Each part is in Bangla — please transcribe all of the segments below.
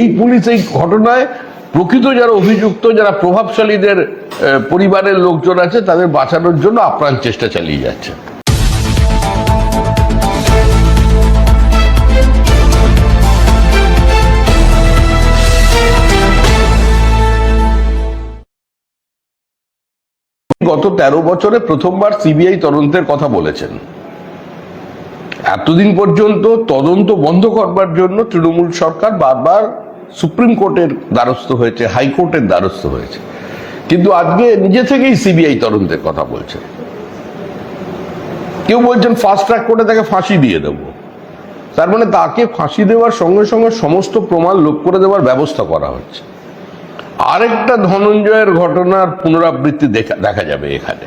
এই পুলিশ এই ঘটনায় প্রকৃত যারা অভিযুক্ত, যারা প্রভাবশালীদের পরিবারের লোকজন আছে, তাদের বাঁচানোর জন্য আপ্রাণ চেষ্টা চালিয়ে যাচ্ছে। গত তেরো বছরে প্রথমবার সিবিআই তদন্তের কথা বলেছেন। এতদিন পর্যন্ত তদন্ত বন্ধ করবার জন্য তৃণমূল সরকার বারবার সুপ্রিম কোর্টের দ্বারস্থ হয়েছে হাইকোর্টের দ্বারস্থ হয়েছে। কিন্তু আজকে নিজে থেকেই সিবিআই তদন্তের কথা বলছে। কেউ বলছেন ফাস্ট ট্র্যাক কোর্টে তাকে ফাঁসি দিয়ে দেবো। তার মানে তাকে ফাঁসি দেওয়ার সঙ্গে সঙ্গে সমস্ত প্রমাণ লোপ করে দেওয়ার ব্যবস্থা করা হচ্ছে। আরেকটা ধনঞ্জয়ের ঘটনার পুনরাবৃত্তি দেখা দেখা যাবে এখানে।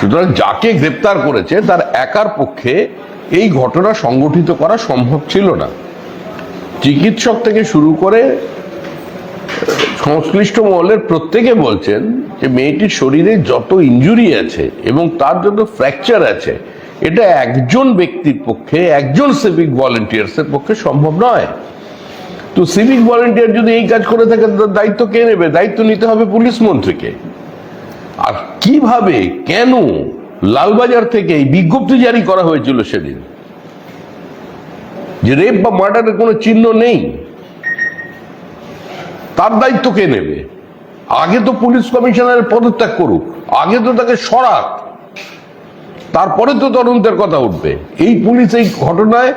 সুতরাং যাকে গ্রেপ্তার করেছে, তার একার পক্ষে এই ঘটনা সংগঠিত করা সম্ভব ছিল না। চিকিৎসক থেকে শুরু করে সংশ্লিষ্ট মহলের প্রত্যেকে বলছেন যে মেয়েটির শরীরে যত ইনজুরি আছে এবং তার যত ফ্র্যাকচার আছে, এটা একজন ব্যক্তির পক্ষে, একজন সিভিক ভলেন্টিয়ার্সের পক্ষে সম্ভব নয়। তো সিভিক ভলেন্টিয়ার যদি এই কাজ করে থাকে, তার দায়িত্ব কে নেবে? দায়িত্ব নিতে হবে পুলিশ মন্ত্রীকে। আর কীভাবে, কেন লালবাজার থেকে এই বিজ্ঞপ্তি জারি করা হয়েছিল সেদিন? যে রেপ বা মার্ডারের কোনো চিহ্ন নেই, তার দায়িত্ব কে নেবে? আগে তো পুলিশ কমিশনারের পদত্যাগ করুক, আগে তো তাকে সরাক, তারপরে তো তদন্তের কথা উঠবে। এই পুলিশ এই ঘটনায়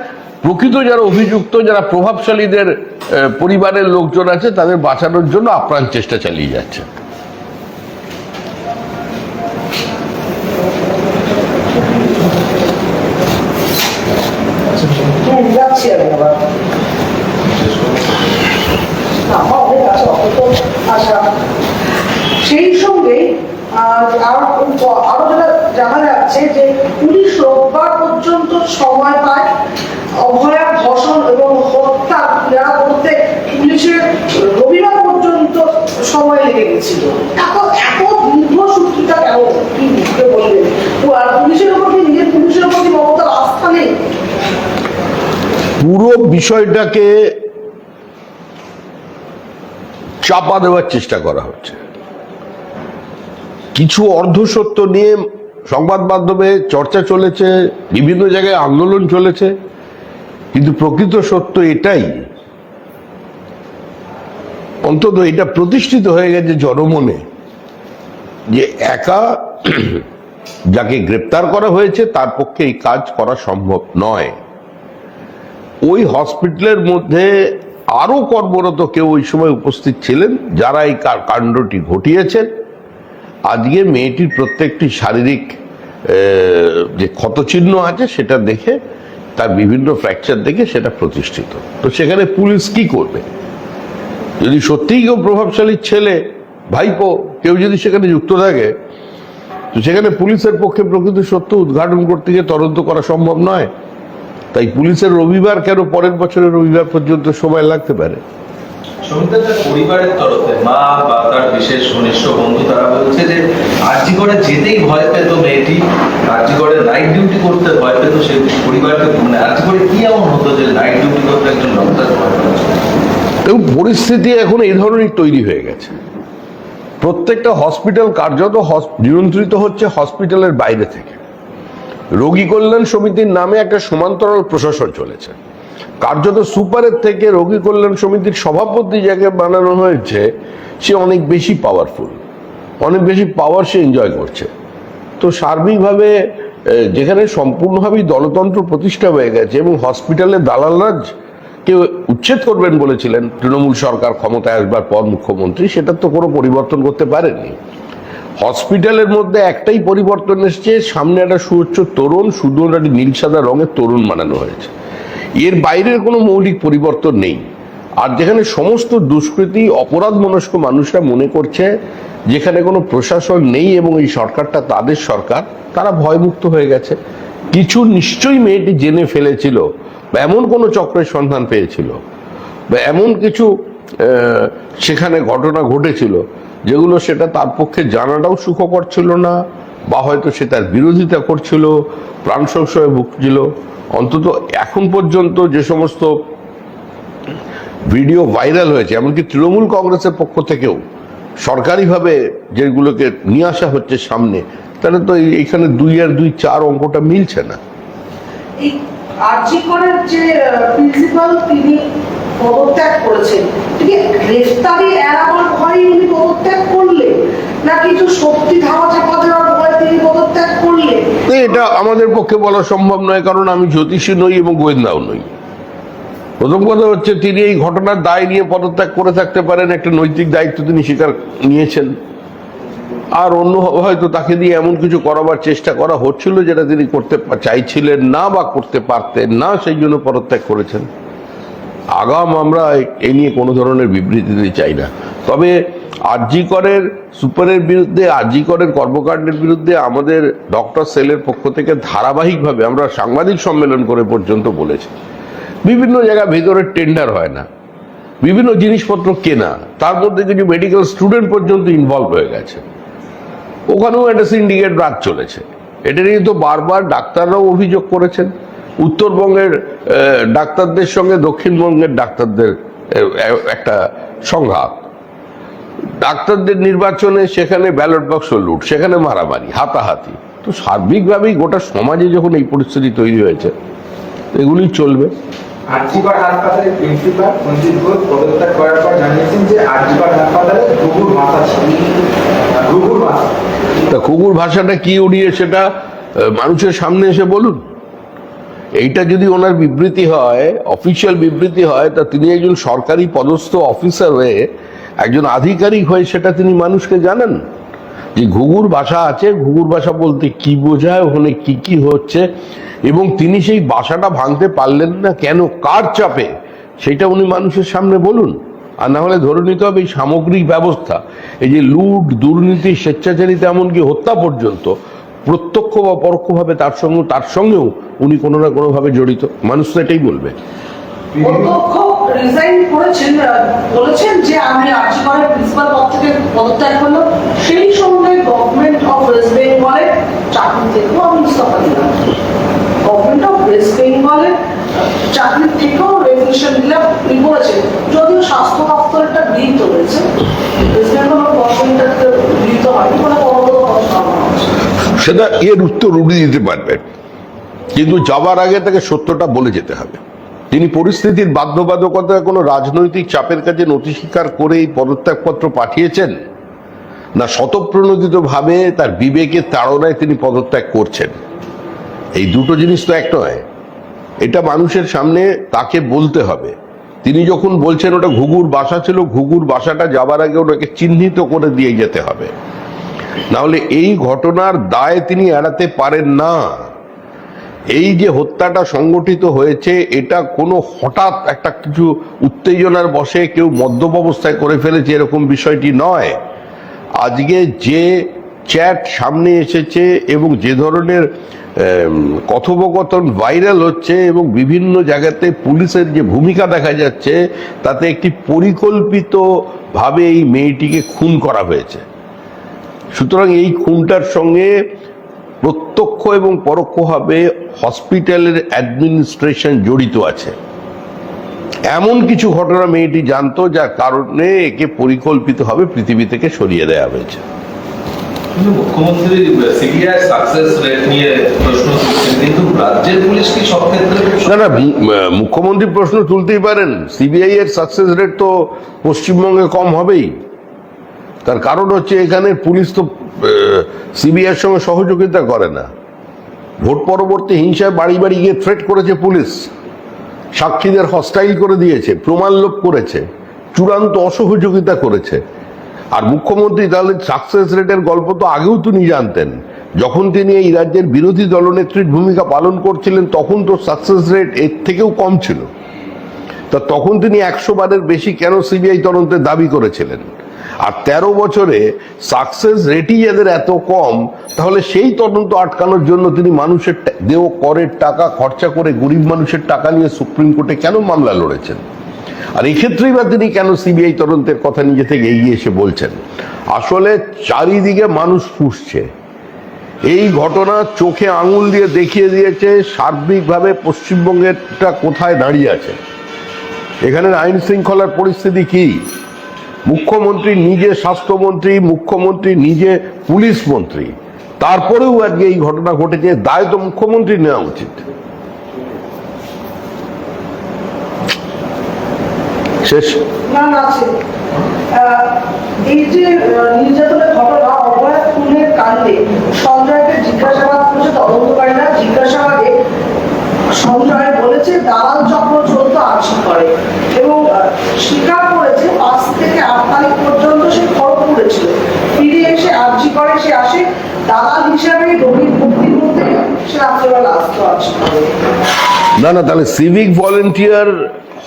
প্রকৃত যারা অভিযুক্ত, যারা প্রভাবশালীদের পরিবারের লোকজন আছে, তাদের বাঁচানোর জন্য আপ্রাণ চেষ্টা চালিয়ে যাচ্ছে। যাচ্ছি আমি আবার। সেই সঙ্গে আরও যেটা জানা যাচ্ছে যে পুলিশ রোববার পর্যন্ত সময় পায় অভয়া ধর্ষণ এবং হত্যা যারা করতে। পুলিশের রবিবার পর্যন্ত সময় লেগে গেছিল এত এত দীর্ঘসূত্রিতা কেন কি বুঝতে বলবেন আর পুলিশের উপর কি নিজের পুলিশের উপর কি মমতার আস্থা নেই পুরো বিষয়টাকে চাপা দেওয়ার চেষ্টা করা হচ্ছে। কিছু অর্ধসত্য নিয়ে সংবাদ মাধ্যমে চর্চা চলেছে, বিভিন্ন জায়গায় আন্দোলন চলেছে, কিন্তু প্রকৃত সত্য এটাই। অন্তত এটা প্রতিষ্ঠিত হয়ে গেছে জনমনে যে একা যাকে গ্রেপ্তার করা হয়েছে, তার পক্ষে এই কাজ করা সম্ভব নয়। ওই হসপিটালের মধ্যে আরও কর্মরত কেউ ওই সময় উপস্থিত ছিলেন, যারা এই কাণ্ডটি ঘটিয়েছেন আজকে মেয়েটির প্রত্যেকটি শারীরিক যে ক্ষতচিহ্ন আছে সেটা দেখে, তার বিভিন্ন ফ্র্যাকচার দেখে সেটা প্রতিষ্ঠিত। তো সেখানে পুলিশ কি করবে? যদি সত্যিই কেউ প্রভাবশালী ছেলে, ভাইপো, কেউ যদি সেখানে যুক্ত থাকে, তো সেখানে পুলিশের পক্ষে প্রকৃত সত্য উদ্ঘাটন করতে গিয়ে তদন্ত করা সম্ভব নয়। তাই পুলিশের রবিবার কেন পরের বছরের রবিবার পর্যন্ত সময় লাগতে পারে? পরিবারের তরফে মা বা তার বিশেষ ঘনিষ্ঠ বন্ধু তারা বলছে যে আরজি করে যেতেই ভয় পেত মেয়েটি। আরজি করে নাইট ডিউটি করতে ভয় পেত সে পরিবারকে মানে আরজি করে কি এমন হতো যে নাইট ডিউটি করতে একজন ডক্টর ভয় পেত? এবং পরিস্থিতি এখন এই ধরনের তৈরি হয়ে গেছে। প্রত্যেকটা হসপিটাল কার্যত নিয়ন্ত্রিত হচ্ছে হসপিটালের বাইরে থেকে। রোগী কল্যাণ সমিতির নামে একটা সমান্তরাল প্রশাসন চলেছে। কার্যত সুপারের থেকে রোগী কল্যাণ সমিতির সভাপতি যাকে বানানো হয়েছে, সে অনেক বেশি পাওয়ারফুল অনেক বেশি পাওয়ার সে এনজয় করছে। তো সার্বিকভাবে যেখানে সম্পূর্ণভাবেই দলতন্ত্র প্রতিষ্ঠা হয়ে গেছে এবং হসপিটালে দালালরাজ কেউ উচ্ছেদ করবেন বলেছিলেন, তৃণমূল সরকার ক্ষমতায় আসবার পর মুখ্যমন্ত্রী সেটার তো কোনো পরিবর্তন করতে পারেননি হসপিটালের মধ্যে একটাই পরিবর্তন এসছে, সামনে একটা সুউচ্চ তরুণ শুধু একটা নীল সাদা রঙের তরুণ বানানো হয়েছে। এর বাইরের কোনো মৌলিক পরিবর্তন নেই। আর যেখানে সমস্ত দুষ্কৃতী অপরাধ মনস্ক মানুষরা মনে করছে যেখানে কোনো প্রশাসন নেই এবং এই সরকারটা তাদের সরকার, তারা ভয়মুক্ত হয়ে গেছে। কিছু নিশ্চয়ই মেয়েটি জেনে ফেলেছিল বা এমন কোনো চক্রের সন্ধান পেয়েছিল বা এমন কিছু সেখানে ঘটনা ঘটেছিল যেগুলো সেটা তার পক্ষে জানাটাও সুখকর ছিল না, বা হয়তো সে তার বিরোধিতা করছিল, প্রাণ সংশয়ে ভুগছিল। অন্তত এখন পর্যন্ত যে সমস্ত ভিডিও ভাইরাল হয়েছে, এমনকি তৃণমূল কংগ্রেসের পক্ষ থেকেও সরকারিভাবে যেগুলোকে নিয়ে আসা হচ্ছে সামনে, তাহলে তো এই- এইখানে দুই আর দুই চার অঙ্কটা মিলছে না। যে প্রিন্সিপাল তিনি পদত্যাগ করেছেন তিনি গ্রেফতারি এড়াবার ভয়ে উনি পদত্যাগ করলেন না কিছু সত্যি ধাওয়া চাপা দেওয়ার ভয়ে তিনি পদত্যাগ করলেন এটা আমাদের পক্ষে বলা সম্ভব নয়, কারণ আমি জ্যোতিষী নই এবং গোয়েন্দাও নই। প্রথম কথা হচ্ছে, তিনি এই ঘটনার দায় নিয়ে পদত্যাগ করে থাকতে পারেন, একটা নৈতিক দায়িত্ব তিনি স্বীকার নিয়েছেন। আর অন্য হয়তো তাকে দিয়ে এমন কিছু করাবার চেষ্টা করা হচ্ছিল, যেটা তিনি করতে চাইছিলেন না বা করতে পারতেন না, সেই জন্য পদত্যাগ করেছেন। আগাম আমরা এই নিয়ে কোনো ধরনের বিবৃতি দিতে চাই না। তবে আরজি করের সুপারের বিরুদ্ধে আরজি করের কর্মকাণ্ডের বিরুদ্ধে আমাদের ডক্টর সেলের পক্ষ থেকে ধারাবাহিকভাবে আমরা সাংবাদিক সম্মেলন করে পর্যন্ত বলেছি। বিভিন্ন জায়গায় ভেতরে টেন্ডার হয় না। বিভিন্ন জিনিসপত্র কেনা। তার মধ্যে কিছু মেডিকেল স্টুডেন্ট পর্যন্ত ইনভলভ হয়ে গেছে। ওখানেও একটা সিন্ডিকেট রাত চলেছে। এটা নিয়ে তো বারবার ডাক্তাররাও অভিযোগ করেছেন। উত্তরবঙ্গের ডাক্তারদের সঙ্গে দক্ষিণবঙ্গের ডাক্তারদের একটা সংঘাত। ডাক্তারদের নির্বাচনে সেখানে ব্যালট বক্স লুট সেখানে মারামারি হাতাহাতি। তো সার্বিকভাবেই গোটা সমাজে যখন এই পরিস্থিতি তৈরি হয়েছে এগুলি চলবে। আর্জিবার হাসপাতালের প্রিন্সিপাল মঞ্জিত ঘোষ পদত্যাগ করার পর জানিয়েছেন যে আর্জিবার হাসপাতালে ঘুঘুর মাথা ছিল। ঘুঘুর মাথা তা কুকুর ভাষাটা কি উড়িয়ে সেটা মানুষের সামনে এসে বলুন। এইটা যদি ওনার বিবৃতি হয় অফিসিয়াল বিবৃতি হয়, তা তিনি একজন সরকারি পদস্থ অফিসার হয়ে, একজন আধিকারিক হয়ে সেটা তিনি মানুষকে জানেন? যে ঘুঘুর ভাষা আছে, ঘুঘুর ভাষা বলতে কি বোঝায়, ওখানে কি কি হচ্ছে, এবং তিনি সেই বাসাটা ভাঙতে পারলেন না কেন, কার চাপে? সেটা উনি মানুষের সামনে বলুন। আর না হলে ধরে নিতে হবে এই সামগ্রিক ব্যবস্থা, এই যে লুট, দুর্নীতি, স্বেচ্ছাচারিতা এমনকি হত্যা পর্যন্ত প্রত্যক্ষ বা পরোক্ষভাবে তার সঙ্গে তার সঙ্গেও উনি কোনো না কোনোভাবে জড়িত। মানুষ তো এটাই বলবে। সেই সঙ্গে গভর্নমেন্ট অফ চাকরি থেকেও আমি গভর্নমেন্ট অফ থেকেও দিলাম। যদিও স্বাস্থ্য দপ্তরটা গৃহীত হয়েছে গভর্নমেন্টটা গৃহীত হয়নি হচ্ছে সেটা এর উত্তর উড়ে দিতে পারবেন। কিন্তু যাবার আগে তাকে সত্যটা বলে যেতে হবে। তিনি পরিস্থিতির বাধ্যবাধকতা, কোনো রাজনৈতিক চাপের কাছে নথি স্বীকার করে এই পদত্যাগপত্র পাঠিয়েছেন? না স্বতঃপ্রণোদিত ভাবে তার বিবেকের তাড়নায় তিনি পদত্যাগ করছেন? এই দুটো জিনিস তো এক নয়। এটা মানুষের সামনে তাকে বলতে হবে। তিনি যখন বলছেন ওটা ঘুঘুর বাসা ছিল, ঘুঘুর বাসাটা যাবার আগে ওটাকে চিহ্নিত করে দিয়ে যেতে হবে। নাহলে এই ঘটনার দায় তিনি এড়াতে পারেন না। এই যে হত্যাটা সংগঠিত হয়েছে, এটা কোনো হঠাৎ একটা কিছু উত্তেজনার বসে কেউ মদ্যপ অবস্থায় করে ফেলেছে এরকম বিষয়টি নয়। আজকে যে চ্যাট সামনে এসেছে এবং যে ধরনের কথোপকথন ভাইরাল হচ্ছে এবং বিভিন্ন জায়গাতে পুলিশের যে ভূমিকা দেখা যাচ্ছে, তাতে একটি পরিকল্পিতভাবে এই মেয়েটিকে খুন করা হয়েছে। সুতরাং এই খুনটার সঙ্গে প্রত্যক্ষ এবং পরোক্ষভাবে হসপিটালের অ্যাডমিনিস্ট্রেশন জড়িত আছে। এমন কিছু ঘটনা মেয়েটি জানতো যার কারণে একে পরিকল্পিতভাবে পৃথিবী থেকে সরিয়ে দেওয়া হয়েছে। না না মুখ্যমন্ত্রী প্রশ্ন তুলতেই পারেন। সিবিআই এর সাকসেস রেট তো পশ্চিমবঙ্গে কম হবেই। তার কারণ হচ্ছে এখানে পুলিশ তো সিবিআই এর সঙ্গে সহযোগিতা করে না। ভোট পরবর্তী হিংসায় বাড়ি বাড়ি গিয়ে থ্রেট করেছে পুলিশ। সাক্ষীদের হস্টাইল করে দিয়েছে, প্রমাণ লোপ করেছে, চূড়ান্ত অসহযোগিতা করেছে। আর মুখ্যমন্ত্রী তাহলে সাকসেস রেটের গল্প তো আগেও তিনি জানতেন। যখন তিনি এই রাজ্যের বিরোধী দলনেত্রীর ভূমিকা পালন করছিলেন, তখন তো সাকসেস রেট এর থেকেও কম ছিল। তা তখন তিনি একশো বারের বেশি কেন সিবিআই তদন্তের দাবি করেছিলেন? আর তেরো বছরে সাকসেস রেটই যাদের এত কম, তাহলে সেই তদন্ত আটকানোর জন্য তিনি মানুষের দেহ, করের টাকা, খরচা করে গরিব মানুষের টাকা নিয়ে সুপ্রিম কোর্টে কেন মামলা লড়েছেন? আর এক্ষেত্রেই বা তিনি কেন সিবিআই তদন্তের কথা নিজে থেকে এগিয়ে এসে বলছেন? আসলে চারিদিকে মানুষ ফুসছে। এই ঘটনা চোখে আঙুল দিয়ে দেখিয়ে দিয়েছে সার্বিকভাবে পশ্চিমবঙ্গেরটা কোথায় দাঁড়িয়ে আছে। এখানের আইন শৃঙ্খলার পরিস্থিতি কি? মুখ্যমন্ত্রী নিজে স্বাস্থ্যমন্ত্রী, মুখ্যমন্ত্রী নিজে পুলিশ মন্ত্রী। তারপরেও আজকে এই ঘটনা ঘটেছে, দায় তো মুখ্যমন্ত্রী নেওয়া উচিত। শেষ। নির্যাতনের ঘটনা খুনের কাণ্ডে সঞ্জয়কে জিজ্ঞাসাবাদ করেছে তদন্তকারীরা। জিজ্ঞাসাবাদে সঞ্জয় বলেছে, দালাল চক্র করে। এবং স্বীকার করেছে, পাঁচ থেকে আট তারিখ পর্যন্ত সে ফিরে এসে আর্জি করে, সে আসে, দালাল হিসাবে মুক্তির মধ্যে সে রাত্রেবেলা না না, তাহলে সিভিক ভলেন্টিয়ার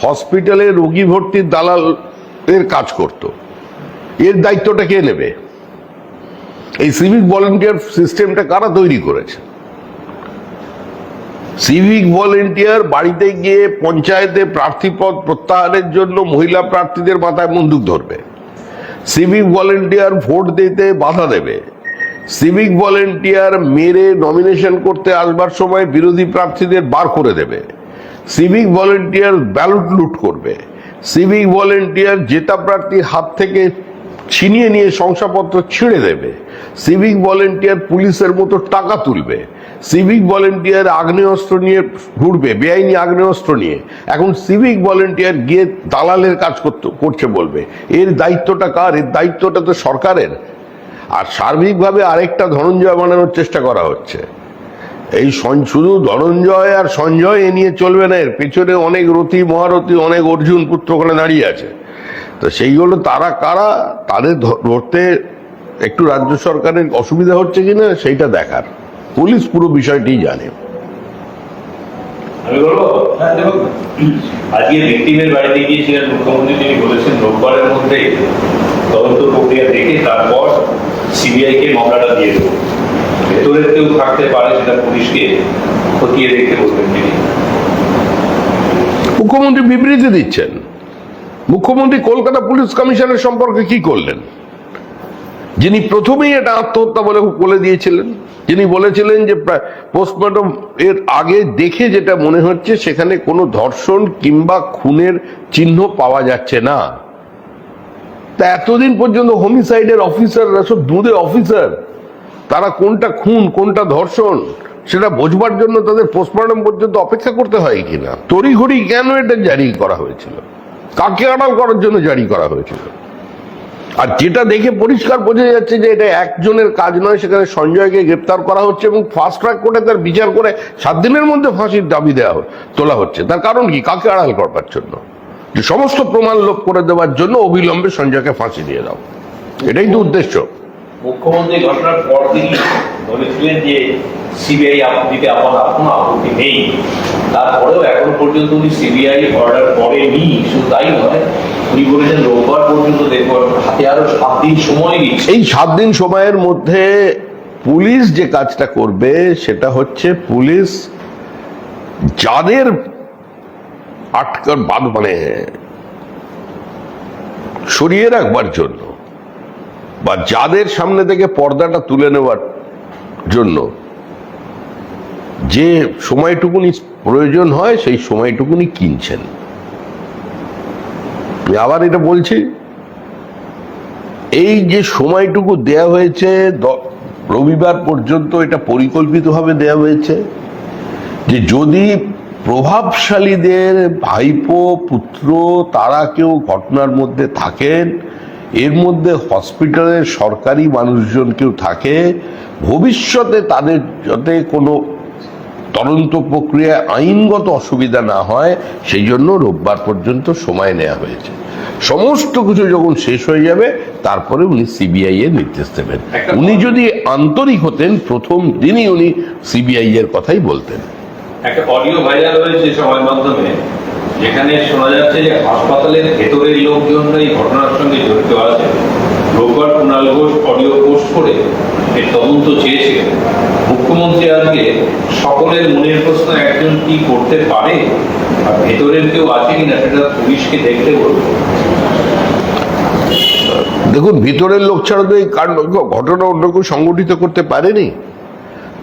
হসপিটালে রোগী ভর্তির দালাল এর কাজ করত। এর দায়িত্বটা কে নেবে? এই সিভিক ভলেন্টিয়ার সিস্টেমটা কারা তৈরি করেছে? সিভিক ভলেন্টিয়ার বাড়িতে গিয়ে পঞ্চায়েতে প্রার্থীপদ প্রত্যাহারের জন্য মহিলা প্রার্থীদের মাথায় বন্দুক ধরবে। সিভিক ভলেন্টিয়ার ভোট দিতে বাধা দেবে। সিভিক ভলেন্টিয়ার মেরে নমিনেশন করতে আসবার সময় বিরোধী প্রার্থীদের বার করে দেবে। সিভিক ভলেন্টিয়ার ব্যালট লুট করবে। সিভিক ভলেন্টিয়ার জেতা প্রার্থীর হাত থেকে ছিনিয়ে নিয়ে শংসাপত্র ছিঁড়ে দেবে। সিভিক ভলেন্টিয়ার পুলিশের মতো টাকা তুলবে। সিভিক ভলেন্টিয়ার আগ্নেয়াস্ত্র নিয়ে ঘুরবে, বেআইনি আগ্নেয়াস্ত্র নিয়ে। এখন সিভিক ভলেন্টিয়ার গিয়ে দালালের কাজ করতে করছে বলবে। এর দায়িত্বটা কার? এর দায়িত্বটা তো সরকারের। আর সার্বিকভাবে আরেকটা ধনঞ্জয় বানানোর চেষ্টা করা হচ্ছে। এই শুধু ধনঞ্জয় আর সঞ্জয় এ নিয়ে চলবে না, এর পেছনে অনেক রথী, মহারথী, অনেক অর্জুন পুত্র ওখানে দাঁড়িয়ে আছে। তো সেইগুলো তারা কারা? তাদের ধরতে একটু রাজ্য সরকারের অসুবিধা হচ্ছে কিনা সেইটা দেখার। পুলিশ পুরো বিষয়টি জানে। আমি বলব হ্যাঁ আজকে ভিক্টিমের বাড়িতে গিয়েছিলেন মুখ্যমন্ত্রী তিনি বলেছেন রোববারের মধ্যে তদন্ত প্রক্রিয়া দেখে তারপর সিবিআই কে মামলাটা দিয়ে দেবো। ভেতরের কেউ থাকতে পারে সেটা পুলিশকে খতিয়ে দেখতে বলবেন তিনি। মুখ্যমন্ত্রী বিবৃতি দিচ্ছেন। মুখ্যমন্ত্রী কলকাতা পুলিশ কমিশনের সম্পর্কে কি করলেন? যিনি প্রথমেই এটা আত্মহত্যা বলে বলে দিয়েছিলেন, যিনি বলেছিলেন যে পোস্টমর্টম এর আগে দেখে যেটা মনে হচ্ছে সেখানে কোনো ধর্ষণ কিংবা খুনের চিহ্ন পাওয়া যাচ্ছে না। তা এতদিন পর্যন্ত হোমিসাইডের অফিসাররা সব দুধে অফিসার তারা কোনটা খুন, কোনটা ধর্ষণ, সেটা বোঝবার জন্য তাদের পোস্টমর্টম পর্যন্ত অপেক্ষা করতে হয় কিনা? তড়িঘড়ি কেন এটা জারি করা হয়েছিল? কাকে আড়াল করার জন্য জারি করা হয়েছিল? আর যেটা দেখে পরিষ্কার বোঝা যাচ্ছে যে এটা একজনের কাজ নয়, সেখানে সঞ্জয়কে গ্রেপ্তার করা হচ্ছে এবং ফাস্ট ট্র্যাক কোর্টে তার বিচার করে সাত দিনের মধ্যে ফাঁসির দাবি দেওয়া তোলা হচ্ছে। তার কারণ কি? কাকে আড়াল করবার জন্য? যে সমস্ত প্রমাণ লোপ করে দেওয়ার জন্য অবিলম্বে সঞ্জয়কে ফাঁসি দিয়ে দাও। এটাই তো উদ্দেশ্য। মুখ্যমন্ত্রী ঘটনার পর দিনই বলেছিলেন যে, সিবিআই আপত্তিতে আমার কোনো আপত্তি নেই। তারপরেও এখন পর্যন্ত উনি সিবিআই অর্ডার করেনি, শুধু তাই নয়, উনি বলেছেন রোববার পর্যন্ত দেখব, হাতে আরও সাত দিন সময় নিচ্ছে। এই সাত দিন সময়ের মধ্যে পুলিশ যে কাজটা করবে, সেটা হচ্ছে পুলিশ যাদের আটকার বাদ মানে সরিয়ে রাখবার জন্য, বা যাদের সামনে থেকে পর্দাটা তুলে নেওয়ার জন্য যে সময়টুকুনি প্রয়োজন হয়, সেই সময়টুকুনি কিনছেন। আবার এটা বলছি, এই যে সময়টুকু দেয়া হয়েছে রবিবার পর্যন্ত এটা পরিকল্পিতভাবে দেয়া হয়েছে, যে যদি প্রভাবশালীদের ভাইপো, পুত্র, তারা কেউ ঘটনার মধ্যে থাকেন, এর মধ্যে হসপিটালের সরকারি মানুষজন কেউ থাকে, ভবিষ্যতে তাদের যাতে কোনো তদন্ত প্রক্রিয়ায় আইনগত অসুবিধা না হয় সেই জন্য রোববার পর্যন্ত সময় নেওয়া হয়েছে। সমস্ত কিছু যখন শেষ হয়ে যাবে তারপরে উনি সিবিআই এর নির্দেশ দেবেন। উনি যদি আন্তরিক হতেন প্রথম দিনই উনি সিবিআই এর কথাই বলতেন। একটা অডিও ভাইরাল হয়েছে সমাজ মাধ্যমে যেখানে শোনা যাচ্ছে যে হাসপাতালের ভেতরের লোকজন এই ঘটনার সঙ্গে জড়িত আছে। রোববার কুণাল ঘোষ অডিও পোস্ট করে এর তদন্ত চেয়েছিলেন। মুখ্যমন্ত্রী আজকে সকলের মনের প্রশ্ন, একজন কি করতে পারে? আর ভেতরের কেউ আছে কিনা সেটা পুলিশকে দেখতে বলব দেখুন, ভিতরের লোক ছাড়া তো এই কাণ্ড ঘটনা অন্য কেউ সংগঠিত করতে পারেনি।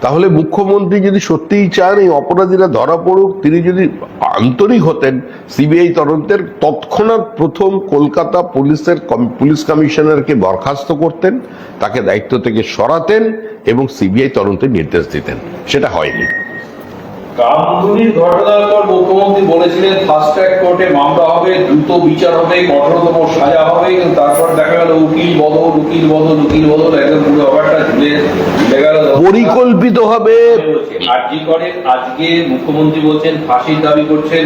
তাহলে মুখ্যমন্ত্রী যদি সত্যিই চান এই অপরাধীরা ধরা পড়ুক, তিনি যদি আন্তরিক হতেন সিবিআই তদন্তের, তৎক্ষণাৎ প্রথম কলকাতা পুলিশের পুলিশ কমিশনারকে বরখাস্ত করতেন, তাকে দায়িত্ব থেকে সরাতেন এবং সিবিআই তদন্তের নির্দেশ দিতেন। সেটা হয়নি। ঘটনার পর মুখ্যমন্ত্রী বলেছিলেন ফাস্ট ট্র্যাক কোর্টে মামলা হবে দ্রুত বিচার হবে কঠোরতম সাজা হবে কিন্তু তারপর দেখা গেল উকিল বদল উকিল বদল উকিল বদল একদম পুরো ব্যাপারটা ঝুলে ঝুলে গেল। পরিকল্পিত হবে। আরজি করে আজকে মুখ্যমন্ত্রী বলছেন ফাঁসির দাবি করছেন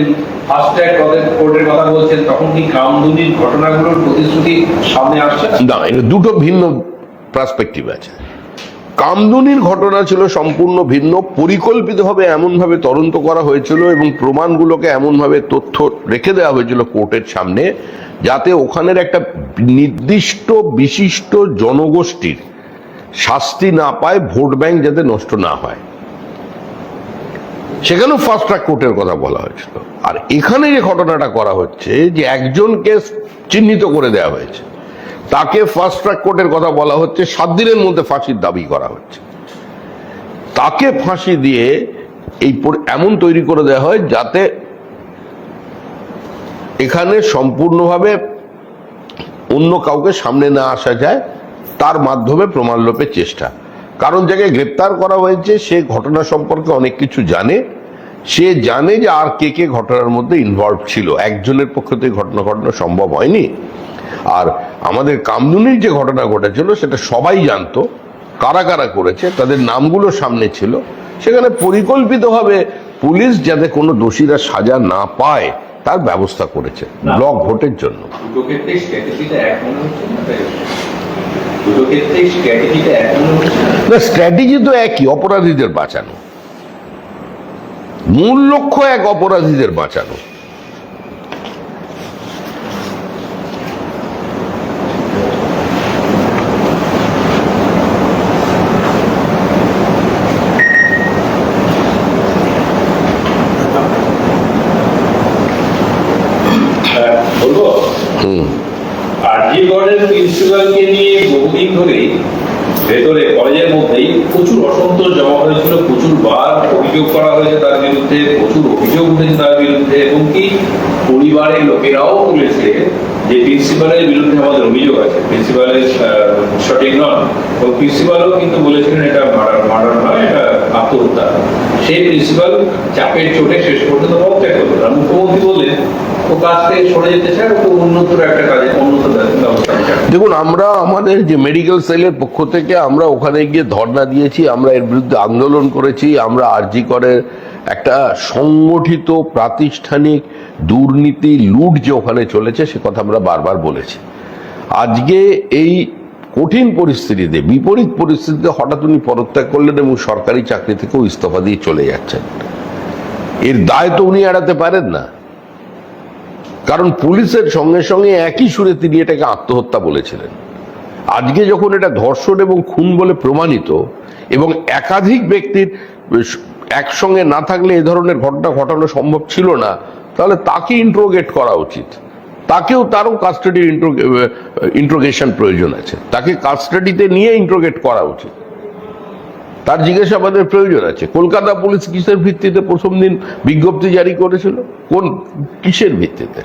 ফাস্ট ট্র্যাক কোর্টের কথা বলছেন তখন কি কামদুনির ঘটনাগুলোর প্রতিশ্রুতি সামনে আসছে না? না দুটো ভিন্ন পার্সপেক্টিভ আছে। কামদুনির ঘটনা ছিল সম্পূর্ণ ভিন্ন, পরিকল্পিতভাবে এমনভাবে তদন্ত করা হয়েছিল এবং প্রমাণগুলোকে এমনভাবে তথ্য রেখে দেওয়া হয়েছিল কোর্টের সামনে, যাতে ওখানের একটা নির্দিষ্ট, বিশিষ্ট জনগোষ্ঠীর শাস্তি না পায়, ভোট ব্যাংক যাতে নষ্ট না হয়। সেখানেও ফাস্ট ট্র্যাক কোর্টের কথা বলা হয়েছিল। আর এখানে যে ঘটনাটা করা হচ্ছে, যে একজনকে চিহ্নিত করে দেওয়া হয়েছে। তাকে ফার্স্ট ট্র্যাক কোর্টের কথা বলা হচ্ছে, সাত দিনের মধ্যে ফাঁসির দাবি করা হচ্ছে। তাকে ফাঁসি দিয়ে এই এমন তৈরি করে দেওয়া হয় যাতে এখানে সম্পূর্ণভাবে অন্য কাউকে সামনে না আসা যায়, তার মাধ্যমে প্রমাণ লোপের চেষ্টা। কারণ যাকে গ্রেপ্তার করা হয়েছে, সে ঘটনা সম্পর্কে অনেক কিছু জানে। সে জানে যে আর কে কে ঘটনার মধ্যে ইনভলভ ছিল। একজনের পক্ষে এই ঘটনা ঘটনা সম্ভব হয়নি। আর আমাদের কামদুনির যে ঘটনা ঘটেছিল সেটা সবাই জানতো। কারা কারা করেছে তাদের নামগুলো সামনে ছিল। সেখানে পরিকল্পিতভাবে পুলিশ যাতে কোনো দোষীরা সাজা না পায় তার ব্যবস্থা করেছে ব্লক ভোটের জন্য? না স্ট্র্যাটেজি তো একই অপরাধীদের বাঁচানো। মূল লক্ষ্য এক অপরাধীদের বাঁচানো হ্যাঁ, বলব আরজি গড়ের প্রিন্সিপালকে নিয়ে বহুদিন ধরেই ভেতরে কলেজের মধ্যেই প্রচুর অসন্তোষ জমা হয়েছিল, প্রচুর বার অভিযোগ করা হয়েছে তার বিরুদ্ধে, প্রচুর অভিযোগ উঠেছে তার বিরুদ্ধে, এমনকি পরিবারের লোকেরাও বলেছে যে প্রিন্সিপালের বিরুদ্ধে আমাদের অভিযোগ আছে। প্রিন্সিপালের সঠিক নন এবং প্রিন্সিপালও কিন্তু বলেছিলেন এটা মার্ডার মার্ডার নয়, এটা সেই প্রিন্সিপাল চাপের চোটে শেষ পর্যন্ত পদত্যাগ করলেন আর মুখ্যমন্ত্রী বললেন দেখুন, আমরা আমাদের যে মেডিকেল সেলের পক্ষ থেকে আমরা ওখানে গিয়ে ধর্ণা দিয়েছি, আমরা এর বিরুদ্ধে আন্দোলন করেছি, আমরা আরজি করে একটা সংগঠিত প্রাতিষ্ঠানিক দুর্নীতি লুট যে ওখানে চলেছে, সে কথা আমরা বারবার বলেছি। আজকে এই কঠিন পরিস্থিতিতে, বিপরীত পরিস্থিতিতে হঠাৎ উনি পদত্যাগ করলেন এবং সরকারি চাকরি থেকেও ইস্তফা দিয়ে চলে যাচ্ছেন। এর দায় তো উনি এড়াতে পারেন না। কারণ পুলিশের সঙ্গে সঙ্গে একই সুরে তিনি এটাকে আত্মহত্যা বলেছিলেন। আজকে যখন এটা ধর্ষণ এবং খুন বলে প্রমাণিত এবং একাধিক ব্যক্তির একসঙ্গে না থাকলে এ ধরনের ঘটনা ঘটানো সম্ভব ছিল না, তাহলে তাকে ইন্ট্রোগেট করা উচিত। তাকেও তারও কাস্টাডি ইন্ট্রোগেশন প্রয়োজন আছে। তাকে কাস্টাডিতে নিয়ে ইন্ট্রোগেট করা উচিত। তার জিজ্ঞাসাবাদের প্রয়োজন আছে। কলকাতা পুলিশ কিসের ভিত্তিতে প্রথম দিন বিজ্ঞপ্তি জারি করেছিল? কোন কিসের ভিত্তিতে?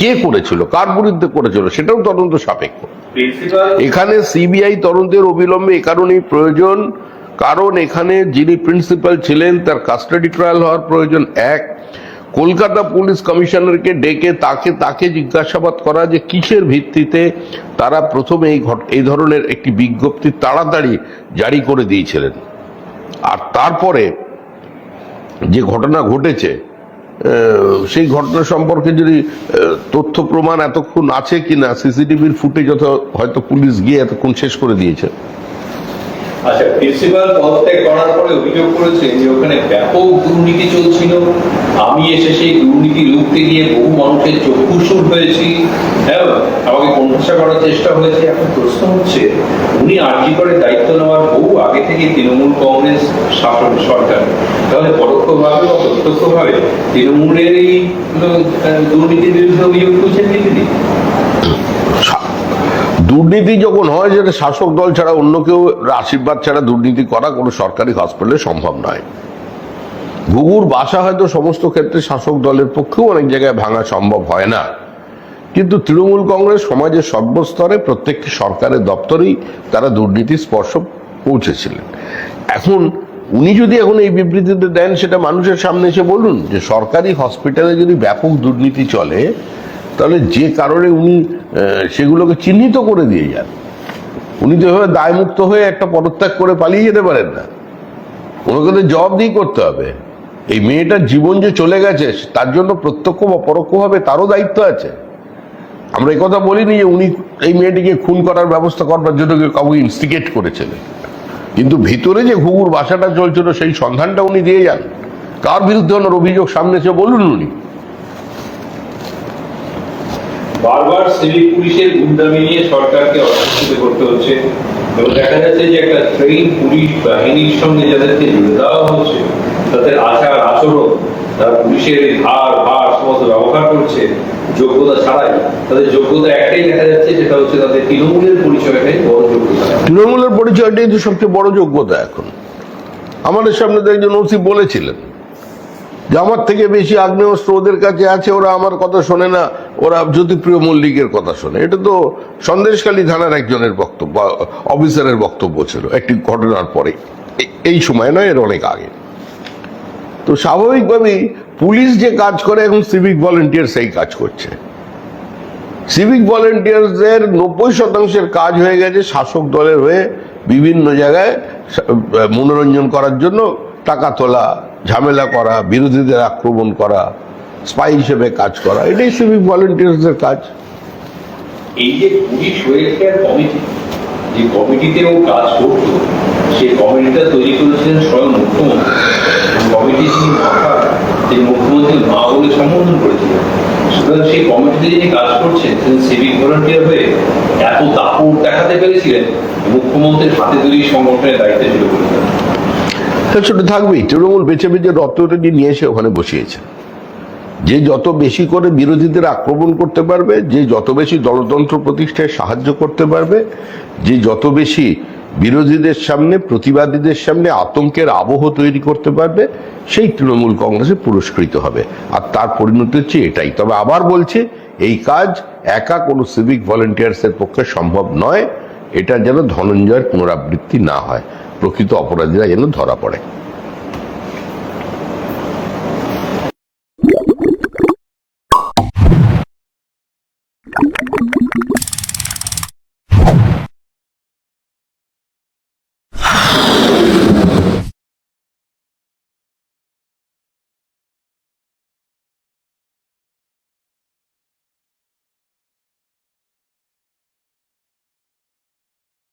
কে করেছিল? কার বিরুদ্ধে করেছিল? সেটাও তদন্ত সাপেক্ষ। এখানে সিবিআই তদন্তের অবিলম্বে এ কারণেই প্রয়োজন। কারণ এখানে যিনি প্রিন্সিপাল ছিলেন তার কাস্টাডি ট্রায়াল হওয়ার প্রয়োজন। এক কলকাতা পুলিশ কমিশনারকে ডেকে তাকে তাকে জিজ্ঞাসাবাদ করা যে কিসের ভিত্তিতে তারা প্রথমে এই এই ধরনের একটি বিজ্ঞপ্তি তাড়াতাড়ি জারি করে দিয়েছিলেন। আর তারপরে যে ঘটনা ঘটেছে সেই ঘটনা সম্পর্কে যদি তথ্য প্রমাণ এতক্ষণ আছে কিনা, সিসিটিভির ফুটেজ হয়তো পুলিশ গিয়ে এতক্ষণ শেষ করে দিয়েছে। আচ্ছা প্রিন্সিপাল পদত্যাগ করার পরে অভিযোগ করেছে যে ওখানে ব্যাপক দুর্নীতি চলছিল। আমি এসে সেই দুর্নীতি রুখতে গিয়ে বহু মানুষের চক্ষুসুর হয়েছি। হ্যাঁ আমাকে কোণঠাসা করার চেষ্টা হয়েছে। এখন প্রশ্ন হচ্ছে, উনি আর্জি করে দায়িত্ব নেওয়ার বহু আগে থেকে তৃণমূল কংগ্রেস শাসন সরকার। তাহলে পরোক্ষভাবে বা প্রত্যক্ষভাবে তৃণমূলের এই দুর্নীতির বিরুদ্ধে অভিযোগ তুলছেন কি তিনি? দুর্নীতি যখন হয় যেটা শাসক দল ছাড়া অন্য কেউ আশীর্বাদ ছাড়া দুর্নীতি করা কোনো সরকারি হসপিটালে সম্ভব নয়। ঘুঘুর বাসা হয়তো সমস্ত ক্ষেত্রে শাসক দলের পক্ষেও অনেক জায়গায় ভাঙা সম্ভব হয় না। কিন্তু তৃণমূল কংগ্রেস সমাজের সর্বস্তরে প্রত্যেকটি সরকারের দপ্তরেই তারা দুর্নীতি স্পর্শ পৌঁছেছিলেন। এখন উনি যদি এখন এই বিবৃতিতে দেন, সেটা মানুষের সামনে এসে বলুন যে সরকারি হসপিটালে যদি ব্যাপক দুর্নীতি চলে তাহলে যে কারণে উনি সেগুলোকে চিহ্নিত করে দিয়ে যান। উনি তো এভাবে দায়মুক্ত হয়ে একটা পদত্যাগ করে পালিয়ে যেতে পারেন না। ওনাকে তো জবাবদিহি করতে হবে। এই মেয়েটার জীবন যে চলে গেছে, তার জন্য প্রত্যক্ষ বা পরোক্ষভাবে তারও দায়িত্ব আছে। আমরা কথা বলিনি যে উনি এই মেয়েটিকে খুন করার ব্যবস্থা করবার জন্য কেউ কাউকে ইনস্টিগেট করেছিলেন কিন্তু ভিতরে যে ঘুঘুর বাসাটা চলছিল, সেই সন্ধানটা উনি দিয়ে যান। কার বিরুদ্ধে ওনার অভিযোগ সামনে এসে বলুন উনি। বারবার সিভিক পুলিশের গুন্ডামি নিয়ে সরকারকে অসুস্থিত করতে হচ্ছে এবং দেখা যাচ্ছে যে একটা ট্রেন পুলিশ বাহিনীর সঙ্গে যাদেরকে জুড়ে দেওয়া হচ্ছে, তাদের আচার আচরণ, তারা পুলিশের ধার ভার সমস্ত ব্যবহার করছে, যোগ্যতা ছাড়াই, তাদের যোগ্যতা একটাই দেখা যাচ্ছে, সেটা হচ্ছে তাদের তৃণমূলের পরিচয়টাই বড় যোগ্যতা। তৃণমূলের পরিচয়টাই তো সবচেয়ে বড় যোগ্যতা এখন। আমাদের সামনে তো একজন ওসি বলেছিলেন যে আমার থেকে বেশি আগ্নেয়াস্ত্র ওদের কাছে আছে, ওরা আমার কথা শোনে না। ওরা জ্যোতিপ্রিয় মল্লিকের কথা শোনে। এটা তো সন্দেশখালী থানার একজনের বক্তব্য, অফিসারের বক্তব্য ছিল একটি ঘটনার পরে। এই সময় নয়, এর অনেক আগে। তো স্বাভাবিকভাবেই পুলিশ যে কাজ করে, এখন সিভিক ভলেন্টিয়ার সেই কাজ করছে। সিভিক ভলেন্টিয়ার্সদের নব্বই শতাংশের কাজ হয়ে গেছে শাসক দলের হয়ে বিভিন্ন জায়গায় মনোরঞ্জন করার জন্য। টাকা তোলা, ঝামেলা করা, বিরোধীদের আক্রমণ করা, স্পাই হিসেবে কাজ করা, এটাই সিভিক ভলেন্টিয়ার্সদের কাজ। এই যে পুলিশ ওয়েলফেয়ার কমিটি, যে কমিটিতে ও কাজ করতো, সেই কমিটিটা তৈরি করেছিলেন স্বয়ং মুখ্যমন্ত্রী। কমিটি মাথা যে মুখ্যমন্ত্রী মা বলে সম্বোধন করেছিলেন। সুতরাং সেই কমিটিতে যিনি কাজ করছেন, তিনি সিভিক ভলান্টিয়ার হয়ে এত দাপট দেখাতে পেরেছিলেন, মুখ্যমন্ত্রীর হাতে তৈরি সংগঠনের দায়িত্বে ছিল করেছিলেন তা ছোট থাকবেই। তৃণমূল বেছে বেছে রত্নটি নিয়ে এসে ওখানে বসিয়েছে। যে যত বেশি করে বিরোধীদের আক্রমণ করতে পারবে, যে যত বেশি গণতন্ত্র প্রতিষ্ঠায় সাহায্য করতে পারবে, যে যত বেশি বিরোধীদের সামনে, প্রতিবাদীদের সামনে আতঙ্কের আবহ তৈরি করতে পারবে, সেই তৃণমূল কংগ্রেসে পুরস্কৃত হবে। আর তার পরিণতি হচ্ছে এটাই। তবে আবার বলছে, এই কাজ একা কোনো সিভিক ভলেন্টিয়ার্সের পক্ষে সম্ভব নয়। এটা যেন ধনঞ্জয়ের পুনরাবৃত্তি না হয়। প্রকৃত অপরাধীরা যেন ধরা পড়ে।